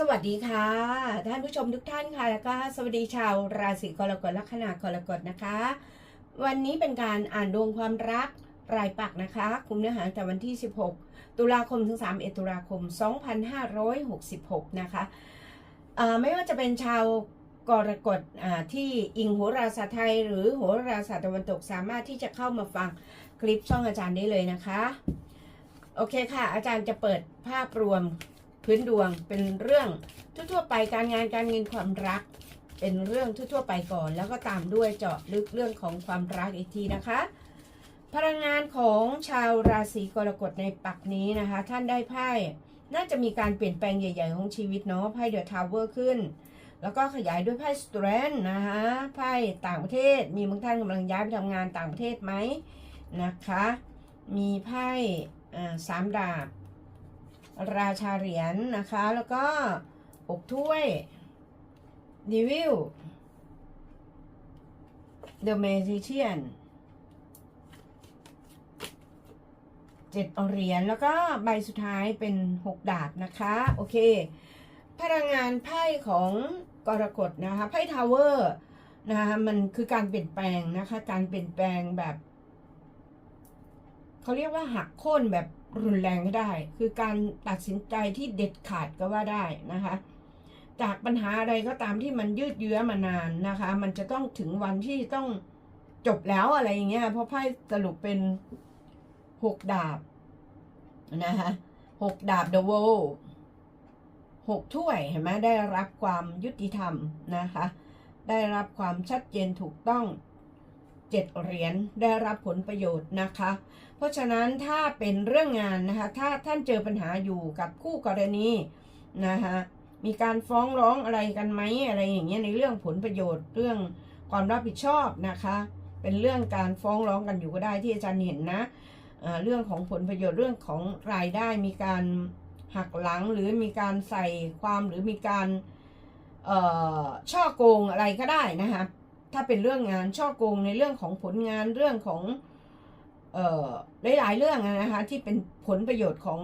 สวัสดีค่ะ ท่านผู้ชมทุกท่านค่ะ แล้วก็สวัสดีชาวราศีกรกฎลัคนา กรกฎนะคะ วันนี้เป็นการอ่านดวงความรักรายปักนะคะ คุมเนื้อหาแต่วันที่ 16 ตุลาคมถึง31ตุลาคม 2566 นะคะอ่าไม่ว่าจะเป็นชาวกรกฎที่อิงโหราศาสตร์ไทย หรือโหราศาสตร์ตะวันตกสามารถที่จะเข้ามาฟังคลิปช่องอาจารย์ได้เลยนะคะ โอเคค่ะ อาจารย์จะเปิดภาพรวม พื้นดวงเป็นเรื่องทั่วๆไปการงานการเงินความรัก เป็นเรื่องทั่วๆไปก่อน แล้วก็ตามด้วยเจาะลึกเรื่องของความรักอีกทีนะคะ พลังงานของชาวราศีกรกฎในปักนี้นะคะ ท่านได้ไพ่น่าจะมีการเปลี่ยนแปลงใหญ่ๆของชีวิตเนาะไพ่เดอะทาวเวอร์ขึ้น แล้วก็ขยายด้วยไพ่สเตรนนะคะไพ่ต่างประเทศ มีบางท่านกำลังย้ายไปทำงานต่างประเทศไหมนะคะ มีไพ่สามดาบ ราชาเหรียญนะคะ แล้วก็หกถ้วยดิวิล The Magician เจ็ดเหรียญแล้วก็ใบสุดท้ายเป็นหกดาบนะคะ โอเค พลังงานไพ่ของกรกฎนะคะ ไพ่ทาวเวอร์นะคะมันคือการเปลี่ยนแปลงนะคะ การเปลี่ยนแปลงแบบ เขาเรียกว่าหักโค่นแบบ รุนแรงก็ได้ คือการตัดสินใจที่เด็ดขาดก็ว่าได้นะคะ จากปัญหาอะไรก็ตามที่มันยืดเยื้อมานานนะคะ มันจะต้องถึงวันที่ต้องจบแล้วอะไรอย่างเงี้ยเพราะไพ่สรุปเป็นหกดาบนะคะหกดาบ The w o r l หกถ้วยเห็นไหมได้รับความยุติธรรมนะคะ ได้รับความชัดเจนถูกต้อง เจ็ดเหรียญได้รับผลประโยชน์นะคะ เพราะฉะนั้นถ้าเป็นเรื่องงานนะคะ ถ้าท่านเจอปัญหาอยู่กับคู่กรณีนะคะมีการฟ้องร้องอะไรกันไหมอะไรอย่างเงี้ยในเรื่องผลประโยชน์เรื่องความรับผิดชอบนะคะ เป็นเรื่องการฟ้องร้องกันอยู่ก็ได้ที่อาจารย์เห็นนะเอ่อเรื่องของผลประโยชน์เรื่องของรายได้มีการหักหลังหรือมีการใส่ความหรือมีการช่อโกงอะไรก็ได้นะคะ ถ้าเป็นเรื่องงานช่อโกงในเรื่องของผลงานเรื่องของเอ่อหลายๆเรื่องนะคะที่เป็นผลประโยชน์ของ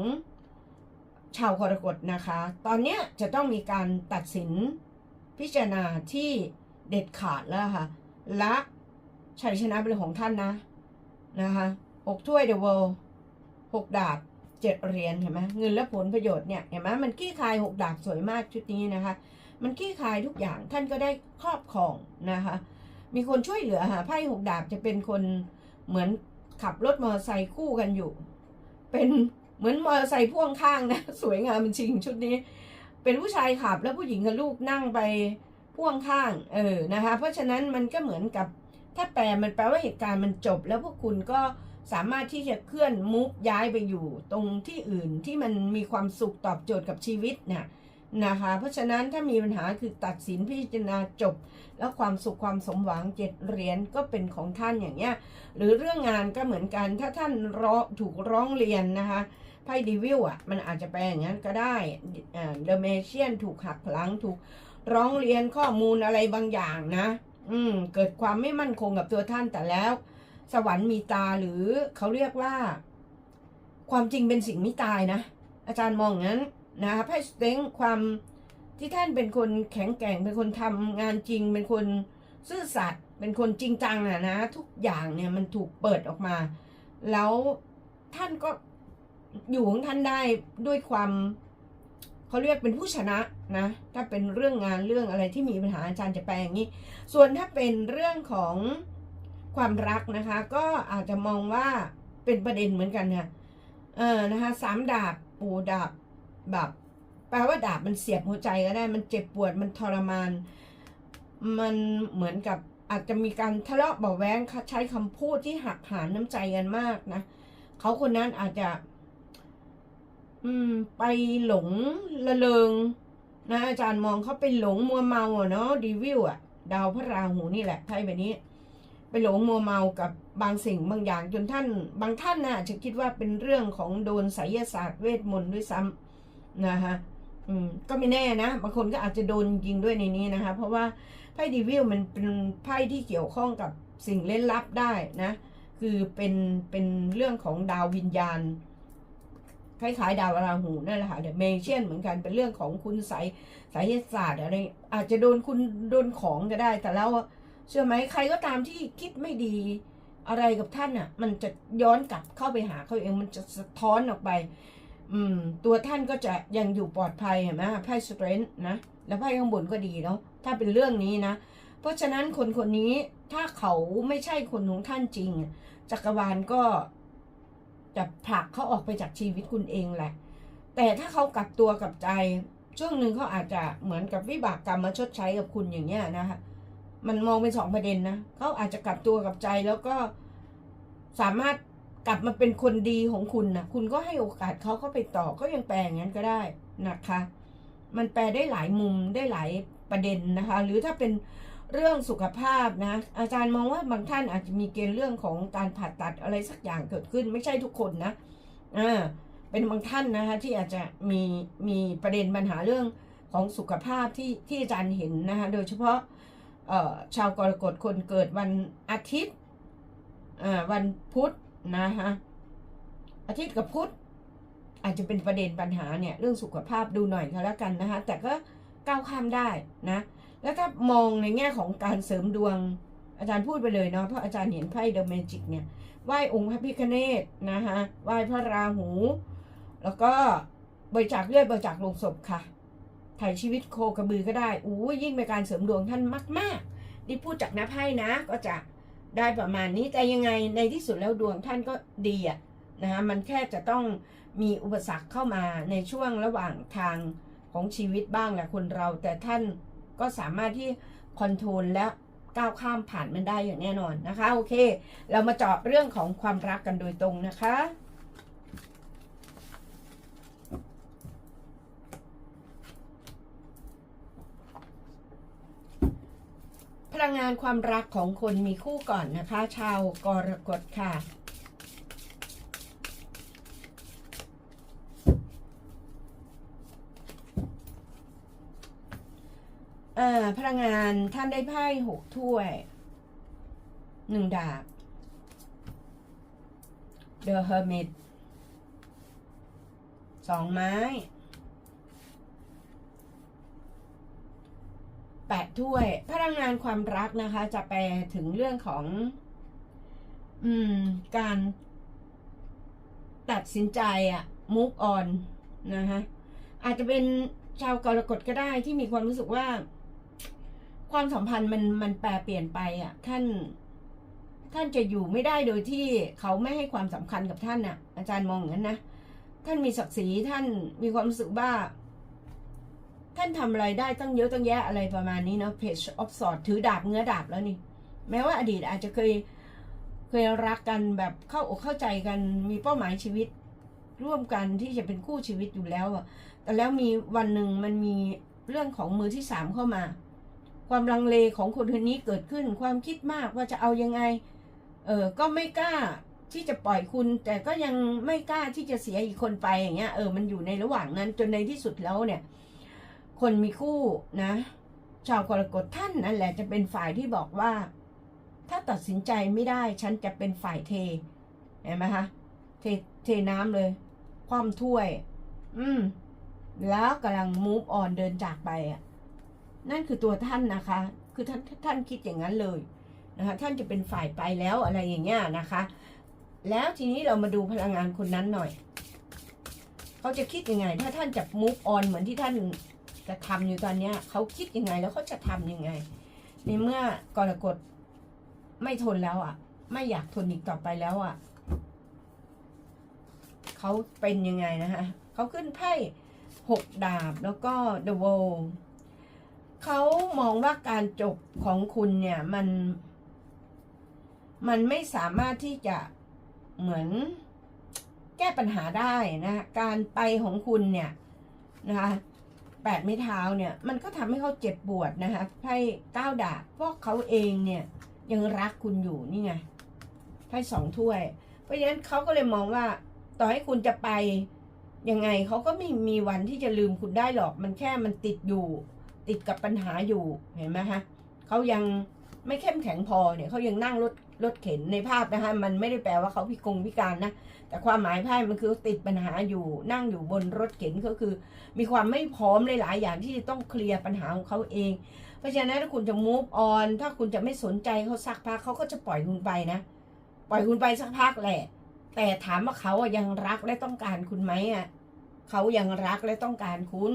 ชาวกรกฎนะคะ ตอนนี้จะต้องมีการตัดสินพิจารณาที่เด็ดขาดแล้วค่ะและชัยชนะเป็นของท่านนะนะคะหกถ้วยเดอะเวิลด์หกดาบเจ็ดเหรียญเห็นไหมเงินและผลประโยชน์เนี่ยเห็นไหมมันขี้คายหกดาบสวยมากชุดนี้นะคะ มันขี้คายทุกอย่างท่านก็ได้ครอบครองนะคะ มีคนช่วยเหลือค่ะไพ่หกดาบจะเป็นคนเหมือนขับรถมอเตอร์ไซค์คู่กันอยู่ เป็นเหมือนมอเตอร์ไซค์พ่วงข้างนะ สวยงามจริงชุดนี้ เป็นผู้ชายขับแล้วผู้หญิงกับลูกนั่งไปพ่วงข้าง เออนะคะ เพราะฉะนั้นมันก็เหมือนกับถ้าแปลมันแปลว่าเหตุการณ์มันจบ แล้วพวกคุณก็สามารถที่จะเคลื่อนมุกย้ายไปอยู่ ตรงที่อื่นที่มันมีความสุขตอบโจทย์กับชีวิตเนี่ย นะคะ เพราะฉะนั้นถ้ามีปัญหาคือตัดสินพิจารณาจบ แล้วความสุขความสมหวังเจ็ดเหรียญก็เป็นของท่านอย่างเงี้ย หรือเรื่องงานก็เหมือนกัน ถ้าท่านร้องถูกร้องเรียนนะคะไพ่ดีวิลอะมันอาจจะแปลอย่างนั้นก็ได้เดอะเมเชียนถูกหักหลังถูกร้องเรียนข้อมูลอะไรบางอย่างนะ อืม เกิดความไม่มั่นคงกับตัวท่านแต่แล้ว สวรรค์มีตาหรือเขาเรียกว่า ความจริงเป็นสิ่งไม่ตายนะ อาจารย์มองงั้น นะคะไพ่สเต็งความที่ท่านเป็นคนแข็งแกร่ง เป็นคนทำงานจริง เป็นคนซื่อสัตย์เป็นคนจริงจังอะนะ ทุกอย่างเนี่ยมันถูกเปิดออกมา แล้วท่านก็อยู่ของท่านได้ด้วยความเขาเรียกเป็นผู้ชนะนะ ถ้าเป็นเรื่องงานเรื่องอะไรที่มีปัญหาอาจารย์จะแปลอย่างนี้ ส่วนถ้าเป็นเรื่องของความรักนะคะ ก็อาจจะมองว่าเป็นประเด็นเหมือนกันค่ะเออนะคะสามดาบปูดาบ แบบแปลว่าดาบมันเสียบหัวใจก็ได้ มันเจ็บปวดมันทรมาน มันเหมือนกับอาจจะมีการทะเลาะเบาแวงใช้คำพูดที่หักหานน้ำใจกันมากนะเขาคนนั้นอาจจะ อืม ไปหลงละเลงนะอาจารย์มองเขาไปหลงมัวเมาอะเนาะดีวิวอะดาวพระราหูนี่แหละไพ่แบบนี้ ไปหลงมัวเมากับบางสิ่งบางอย่างจนท่าน บางท่านนะอาจะคิดว่าเป็นเรื่องของโดนไสยศาสตร์เวทมนต์ด้วยซ้ำ นะคะอืมก็ไม่แน่นะบางคนก็อาจจะโดนยิงด้วยในนี้นะคะ เพราะว่าไพ่ดีวิลมันเป็นไพ่ที่เกี่ยวข้องกับสิ่งเล่นลับได้นะ คือเป็นเป็นเรื่องของดาววิญญาณคล้ายๆดาวราหูนั่นแหละค่ะเดอะเมเชียนเหมือนกันเป็นเรื่องของคุณไสยไสยศาสตร์อะไรอาจจะโดนคุณโดนของก็ได้ แต่แล้วเชื่อไหมใครก็ตามที่คิดไม่ดีอะไรกับท่านอะ มันจะย้อนกลับเข้าไปหาเขาเองมันจะสะท้อนออกไป อืม ตัวท่านก็จะยังอยู่ปลอดภัยเห็นไหมไพ่สเตรนท์นะ แล้วไพ่ข้างบนก็ดีเนาะถ้าเป็นเรื่องนี้นะ เพราะฉะนั้นคนคนนี้ถ้าเขาไม่ใช่คนของท่านจริง จักรวาลก็จะผลักเขาออกไปจากชีวิตคุณเองแหละ แต่ถ้าเขากลับตัวกลับใจ ช่วงหนึ่งเขาอาจจะเหมือนกับวิบากกรรมมาชดใช้กับคุณอย่างเงี้ยนะคะมันมองเป็นสองประเด็นนะเขาอาจจะกลับตัวกลับใจแล้วก็สามารถ กลับมาเป็นคนดีของคุณนะคุณก็ให้โอกาสเขาเข้าไปต่อก็ยังแปลอย่างนั้นก็ได้นะคะ มันแปลได้หลายมุมได้หลายประเด็นนะคะ หรือถ้าเป็นเรื่องสุขภาพนะ อาจารย์มองว่าบางท่านอาจจะมีเกณฑ์เรื่องของการผ่าตัดอะไรสักอย่างเกิดขึ้น ไม่ใช่ทุกคนนะอ่าเป็นบางท่านนะคะที่อาจจะมีมีประเด็นปัญหาเรื่องของสุขภาพที่ที่อาจารย์เห็นนะคะโดยเฉพาะชาวกรกฎคนเกิดวันอาทิตย์วันพุธ นะคะอาทิตย์กับพุธอาจจะเป็นประเด็นปัญหาเนี่ยเรื่องสุขภาพดูหน่อยก็แล้วกันนะคะแต่ก็ก้าวข้ามได้นะ แล้วถ้ามองในแง่ของการเสริมดวงอาจารย์พูดไปเลยเนาะเพราะอาจารย์เห็นไพ่เดอะเมจิกเนี่ยไหว้องค์พระพิฆเนศนะคะไหว้พระราหู แล้วก็บริจาคเลือดบริจาคลงศพค่ะถ่ายชีวิตโคกระบือก็ได้อู้ยิ่งเป็นการเสริมดวงท่านมากๆนี่พูดจากน้าไพ่นะก็จะ ได้ประมาณนี้แต่ยังไงในที่สุดแล้วดวงท่านก็ดีอะนะคะมันแค่จะต้องมีอุปสรรคเข้ามาในช่วงระหว่างทางของชีวิตบ้างแหละคนเรา แต่ท่านก็สามารถที่คอนโทรลและก้าวข้ามผ่านมันได้อย่างแน่นอนนะคะ โอเค เรามาเจาะเรื่องของความรักกันโดยตรงนะคะ ลังงานความรักของคนมีคู่ก่อนนะคะ ชาวกรกฎค่ะอ่อพลังงานท่านได้ไพ่หกถ้วยหนึ่งดาบ The Hermit สองไม้ แปดถ้วย พลังงานความรักนะคะ จะแปลถึงเรื่องของ อืม การตัดสินใจอะ move on นะคะอาจจะเป็นชาวกรกฎก็ได้ที่มีความรู้สึกว่า ความสัมพันธ์มันมันแปรเปลี่ยนไปอะ ท่าน ท่านจะอยู่ไม่ได้โดยที่เขาไม่ให้ความสำคัญกับท่านน่ะ อาจารย์มองอย่างนั้นนะท่านมีศักดิ์ศรีท่านมีความรู้สึกว่า ท่านทำอะไรได้ตั้งเยอะตั้งแยะอะไรประมาณนี้เนาะ page of swords ถือดาบเงื้อดาบแล้วนี่ แม้ว่าอดีตอาจจะเคยเคยรักกันแบบเข้าอกเข้าใจกันมีเป้าหมายชีวิต ร่วมกันที่จะเป็นคู่ชีวิตอยู่แล้วอะแต่แล้วมีวันหนึ่งมันมีเรื่องของมือที่สามเข้ามา ความลังเลของคนคนนี้เกิดขึ้นความคิดมากว่าจะเอายังไงเออก็ไม่กล้าที่จะปล่อยคุณ แต่ก็ยังไม่กล้าที่จะเสียอีกคนไปอย่างเงี้ยเออมันอยู่ในระหว่างนั้นจนในที่สุดแล้วเนี่ย คนมีคู่นะ ชาวกรกฎท่านนั่นแหละจะเป็นฝ่ายที่บอกว่า ถ้าตัดสินใจไม่ได้ฉันจะเป็นฝ่ายเทเห็นไหมคะเทเทน้ำเลยความถ้วย อืม แล้วกำลัง move on เดินจากไปอะนั่นคือตัวท่านนะคะ คือท่านท่านคิดอย่างนั้นเลยนะคะท่านจะเป็นฝ่ายไปแล้วอะไรอย่างเงี้ยนะคะ แล้วทีนี้เรามาดูพลังงานคนนั้นหน่อย เขาจะคิดยังไง ถ้าท่านจะ move on เหมือนที่ท่าน จะทำอยู่ตอนเนี้ยเขาคิดยังไงแล้วเขาจะทำยังไง ในเมื่อกรกฎไม่ทนแล้วอะ ไม่อยากทนอีกต่อไปแล้วอะเขาเป็นยังไงนะคะเขาขึ้นไพ่หกดาบแล้วก็ The World เขามองว่าการจบของคุณเนี่ยมัน มันไม่สามารถที่จะเหมือนแก้ปัญหาได้นะ การไปของคุณเนี่ยนะคะ แปดไม้เท้าเนี่ยมันก็ทำให้เขาเจ็บปวดนะคะไพ่เก้าดาบเพราะเขาเองเนี่ยยังรักคุณอยู่นี่ไงไพ่สองถ้วย เพราะฉะนั้นเขาก็เลยมองว่า ต่อให้คุณจะไปยังไงเขาก็ไม่มีวันที่จะลืมคุณได้หรอก มันแค่มันติดอยู่ ติดกับปัญหาอยู่เห็นไหมฮะเขายังไม่เข้มแข็งพอเนี่ยเขายังนั่งรถ รถเข็นในภาพนะคะ มันไม่ได้แปลว่าเขาพิกงพิการนะ แต่ความหมายไพ่มันคือติดปัญหาอยู่นั่งอยู่บนรถเข็นก็คือ มีความไม่พร้อมหลายๆอย่างที่จะต้องเคลียร์ปัญหาของเขาเอง เพราะฉะนั้นถ้าคุณจะ move on ถ้าคุณจะไม่สนใจเขาสักพักเขาก็จะปล่อยคุณไปนะ ปล่อยคุณไปสักพักแหละ แต่ถามว่าเขาอะยังรักและต้องการคุณไหมอะเขายังรักและต้องการคุณ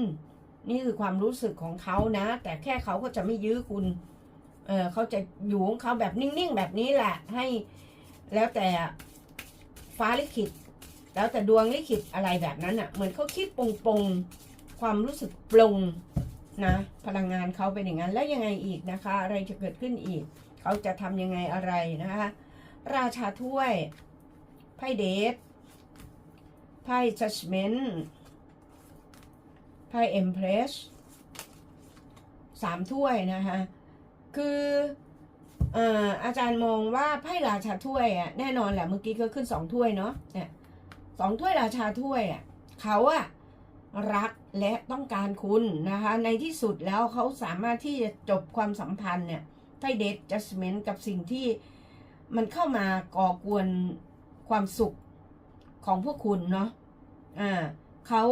นี่คือความรู้สึกของเขานะ แต่แค่เขาก็จะไม่ยื้อคุณ เออเขาจะอยู่ของเขาแบบนิ่งๆแบบนี้แหละให้แล้วแต่ฟ้าลิขิต แล้วแต่ดวงลิขิตอะไรแบบนั้นอะ่ะ เหมือนเขาคิดปงปงๆความรู้สึกปลงนะพลังงานเขาเป็นอย่างนั้นแล้วยังไงอีกนะคะ อะไรจะเกิดขึ้นอีก เขาจะทำยังไงอะไรนะคะ ราชาถ้วยไพ่เดทไพ่ judgment ไพ่ empress สามถ้วยนะคะ คือเอ่อาจารย์มองว่าไพ่ราชาถ้วยอะแน่นอนแหละเมื่อกี้ก็ขึ้นสองถ้วยเนาะเนี่ยสองถ้วยราชาถ้วยอะเขาอะรักและต้องการคุณนะคะ ในที่สุดแล้วเขาสามารถที่จะจบความสัมพันธ์เนี่ยไพ่เดทจัสเมนกับสิ่งที่มันเข้ามาก่อกวนความสุขของพวกคุณเนาะอ่าเขา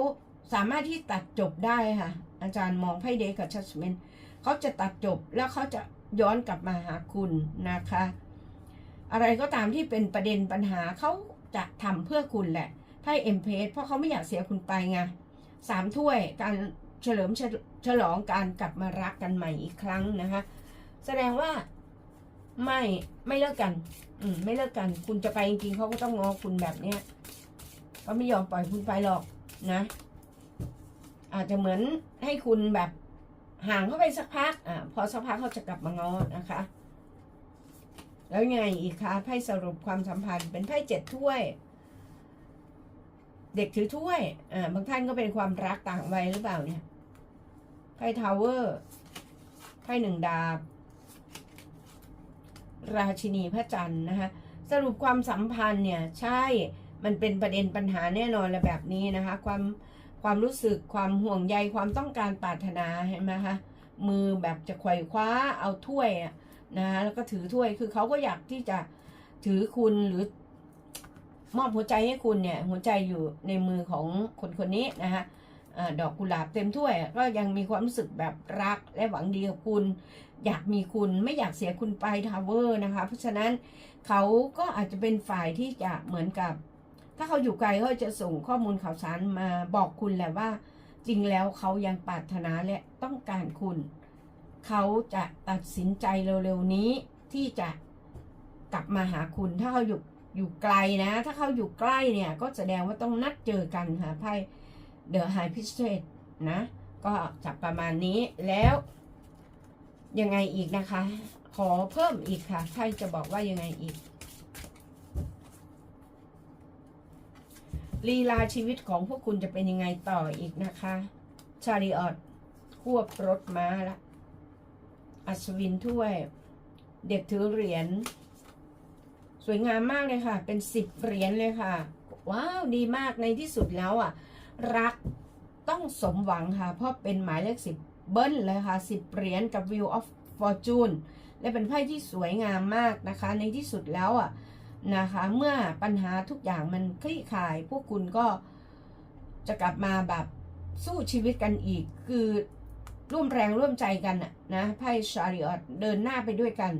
สามารถที่ตัดจบได้ค่ะ อาจารย์มองไพ่เดทกับจัสเมนเขาจะตัดจบแล้วเขาจะย้อนกลับมาหาคุณนะคะ อะไรก็ตามที่เป็นประเด็นปัญหาเขาจะทำเพื่อคุณแหละไพ่เอ็มเพสเพราะเขาไม่อยากเสียคุณไปไงสามถ้วยการเฉลิมฉลฉลองการกลับมารักกันใหม่อีกครั้งนะคะ แสดงว่าไม่ไม่เลิกกัน อืมไม่เลิกกัน คุณจะไปจริงๆเขาก็ต้องงอคุณแบบเนี้ยเขาไม่ยอมปล่อยคุณไปหรอกนะ อาจจะเหมือนให้คุณแบบห่างเข้าไปสักพักอ่าพอสักพักเขาจะกลับมาง้อนะคะ แล้วยังไงอีกคะไพ่สรุปความสัมพันธ์เป็นไพ่เจ็ดถ้วย เด็กถือถ้วยอ่าบางท่านก็เป็นความรักต่างวัยหรือเปล่าเนี่ยไพ่ทาวเวอร์ไพ่หนึ่งดาบ ราชินีพระจันทร์นะคะสรุปความสัมพันธ์เนี่ยใช่มันเป็นประเด็นปัญหาแน่นอนและแบบนี้นะคะ ความ ความรู้สึกความห่วงใยความต้องการปรารถนาเห็นไหมคะมือแบบจะไขว่คว้าเอาถ้วยอะนะแล้วก็ถือถ้วยคือเขาก็อยากที่จะถือคุณหรือ มอบหัวใจให้คุณเนี่ย หัวใจอยู่ในมือของคนคนนี้นะคะดอกกุหลาบเต็มถ้วย ก็ยังมีความรู้สึกแบบรักและหวังดีกับคุณ อยากมีคุณไม่อยากเสียคุณไปทาวเวอร์นะคะ เพราะฉะนั้นเขาก็อาจจะเป็นฝ่ายที่จะเหมือนกับ ถ้าเขาอยู่ไกลเขาจะส่งข้อมูลข่าวสารมาบอกคุณแหละว่า จริงแล้วเขายังปรารถนาและต้องการคุณ เขาจะตัดสินใจเร็วๆนี้ที่จะกลับมาหาคุณ ถ้าเขาอยู่อยู่ไกลนะ ถ้าเขาอยู่ใกล้เนี่ย ก็แสดงว่าต้องนัดเจอกันค่ะไพ่เดอะไฮพิสเตดนะ ก็จับประมาณนี้แล้วยังไงอีกนะคะ ขอเพิ่มอีกค่ะไพ่จะบอกว่ายังไงอีก ลีลาชีวิตของพวกคุณจะเป็นยังไงต่ออีกนะคะ ชาริออตควบรถม้าละอัศวินถ้วย เด็กถือเหรียญ สวยงามมากเลยค่ะ เป็นสิบเหรียญเลยค่ะ ว้าว ดีมากในที่สุดแล้วอะ รักต้องสมหวังค่ะ เพราะเป็นหมายเลขสิบเบิ้ลเลยค่ะสิบเหรียญกับ Wheel of Fortune และเป็นไพ่ที่สวยงามมากนะคะ ในที่สุดแล้วอะ นะคะ เมื่อปัญหาทุกอย่างมันคลี่คลาย พวกคุณก็จะกลับมาแบบสู้ชีวิตกันอีก คือร่วมแรงร่วมใจกันนะนะไพ่ชาริออตเดินหน้าไปด้วยกัน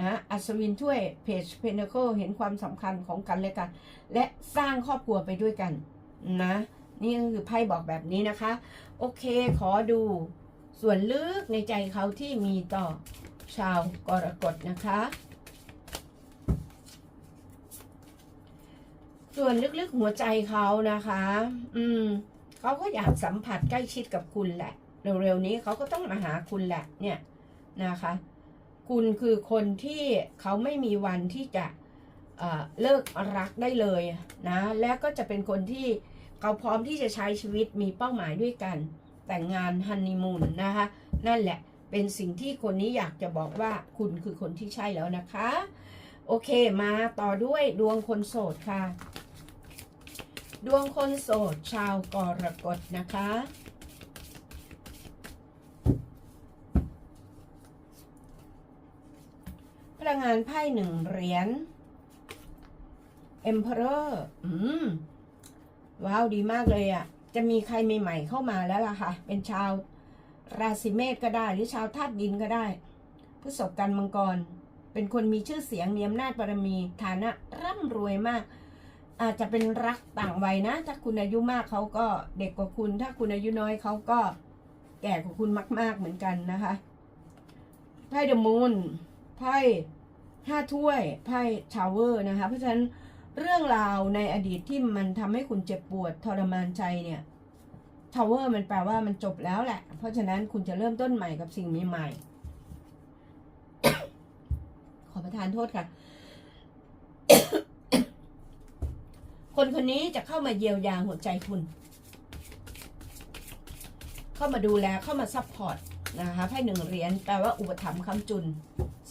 นะอัศวินช่วยเพจเพนเคิลเห็นความสำคัญของกันและกัน และสร้างครอบครัวไปด้วยกันนะนี่ก็คือไพ่บอกแบบนี้นะคะ โอเคขอดูส่วนลึกในใจเขาที่มีต่อชาวกรกฎนะคะ ส่วนลึกๆหัวใจเขานะคะ อืมเขาก็อยากสัมผัสใกล้ชิดกับคุณแหละ เร็วๆนี้เขาก็ต้องมาหาคุณแหละ เนี่ยนะคะ คุณคือคนที่เขาไม่มีวันที่จะเเลิกรักได้เลยนะ และก็จะเป็นคนที่เขาพร้อมที่จะใช้ชีวิตมีเป้าหมายด้วยกัน แต่งงานฮันนีมูนนะคะ นั่นแหละเป็นสิ่งที่คนนี้อยากจะบอกว่าคุณคือคนที่ใช่แล้วนะคะ โอเคมาต่อด้วยดวงคนโสดค่ะ ดวงคนโสดชาวกรกฎนะคะ พลังงานไพ่หนึ่งเหรียญ Emperor อืม ว้าว ดีมากเลยอะ่ะ จะมีใครใหม่ๆเข้ามาแล้วล่ะค่ะ เป็นชาวราศีเมษก็ได้ หรือชาวธาตุดินก็ได้พฤษภกันมังกร เป็นคนมีชื่อเสียงมีอำนาจบารมี ฐานะร่ำรวยมาก อาจจะเป็นรักต่างวัยนะ ถ้าคุณอายุมากเขาก็เด็กกว่าคุณ ถ้าคุณอายุน้อยเขาก็แก่กว่าคุณมาก ๆเหมือนกันนะคะ ไพ่เดอะมูน ไพ่ห้าถ้วย ไพ่ชาวเวอร์นะคะ เพราะฉะนั้นเรื่องราวในอดีตที่มันทำให้คุณเจ็บปวดทรมานใจเนี่ยทาวเวอร์มันแปลว่ามันจบแล้วแหละ เพราะฉะนั้นคุณจะเริ่มต้นใหม่กับสิ่งใหม่ๆขอประทานโทษค่ะ คนคนนี้จะเข้ามาเยียวยาหัวใจคุณ เข้ามาดูแลเข้ามาซัพพอร์ตนะคะไพ่หนึ่งเหรียญแปลว่าอุปถัมภ์คำจุน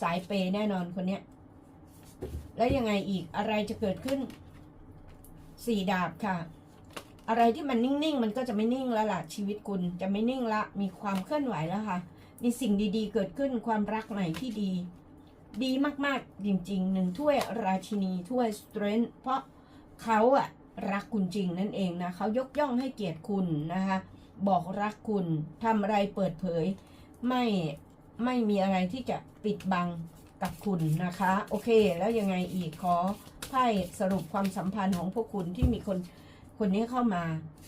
สายเปย์แน่นอนคนเนี้ย แล้วยังไงอีกอะไรจะเกิดขึ้นสี่ดาบค่ะ อะไรที่มันนิ่งๆ มันก็จะไม่นิ่งแล้วล่ะชีวิตคุณจะไม่นิ่งละ มีความเคลื่อนไหวแล้วค่ะ มีสิ่งดีๆ เกิดขึ้นความรักใหม่ที่ดี ดีมากๆจริงๆหนึ่งถ้วยราชินีถ้วยสเตรนท์เพราะ เขาอะรักคุณจริงนั่นเองนะเขายกย่องให้เกียรติคุณนะคะบอกรักคุณทำอะไรเปิดเผย ไม่ไม่มีอะไรที่จะปิดบังกับคุณนะคะ โอเค แล้วยังไงอีกขอไพ่สรุปความสัมพันธ์ของพวกคุณที่มีคนคนนี้เข้ามา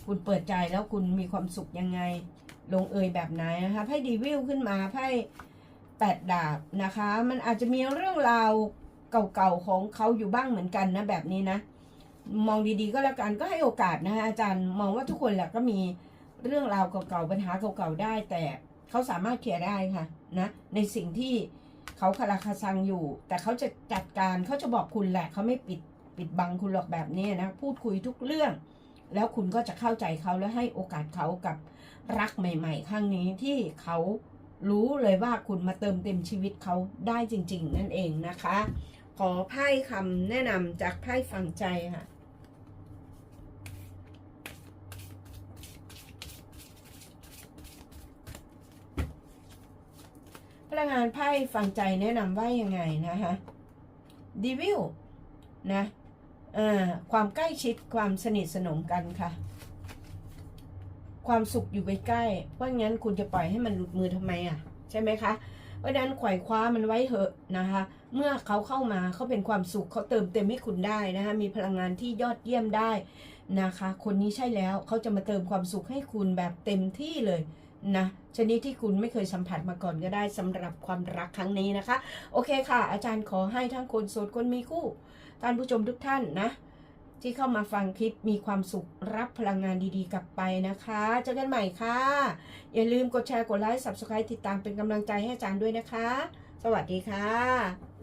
คุณเปิดใจแล้วคุณมีความสุขยังไง ลงเอยแบบไหนนะคะไพ่ดีวิลขึ้นมาไพ่แปดดาบนะคะ มันอาจจะมีเรื่องราวเก่าๆของเขาอยู่บ้างเหมือนกันนะแบบนี้นะ มองดีๆก็แล้วกันก็ให้โอกาสนะคะอาจารย์มองว่าทุกคนแหละก็มีเรื่องราวเก่าๆปัญหาเก่าๆได้ แต่เขาสามารถเคลียร์ได้ค่ะนะในสิ่งที่เขาคาราคาซังอยู่ แต่เขาจะจัดการเขาจะบอกคุณแหละเขาไม่ปิดปิดบังคุณหรอกแบบนี้นะพูดคุยทุกเรื่อง แล้วคุณก็จะเข้าใจเขาและให้โอกาสเขากับรักใหม่ ๆ ครั้งนี้ที่เขารู้เลยว่าคุณมาเติมเต็มชีวิตเขาได้จริง ๆ นั่นเองนะคะ ขอไพ่คำแนะนำจากไพ่ฝังใจค่ะ ลังงานไพ่ฝังใจแนะนำว่ายังไงนะคะดีวิลนะความใกล้ชิดความสนิทสนมกันค่ะ ความสุขอยู่ใกล้ๆเพราะงั้นคุณจะปล่อยให้มันหลุดมือทำไมอะ ใช่ไหมคะเพราะฉะนั้นไขว่คว้ามันไว้เถอะนะคะ เมื่อเขาเข้ามาเขาเป็นความสุขเขาเติมเต็มให้คุณได้นะคะ มีพลังงานที่ยอดเยี่ยมได้นะคะ คนนี้ใช่แล้วเขาจะมาเติมความสุขให้คุณแบบเต็มที่เลยนะ ชนิดที่คุณไม่เคยสัมผัสมาก่อนก็ได้สำหรับความรักครั้งนี้นะคะ โอเคค่ะ อาจารย์ขอให้ทั้งคนโสดคนมีคู่ท่านผู้ชมทุกท่านนะ ที่เข้ามาฟังคลิปมีความสุขรับพลังงานดีๆ กลับไปนะคะเจอกันใหม่ค่ะ อย่าลืมกดแชร์กดไลค์ subscribe ติดตามเป็นกำลังใจให้อาจารย์ด้วยนะคะ สวัสดีค่ะ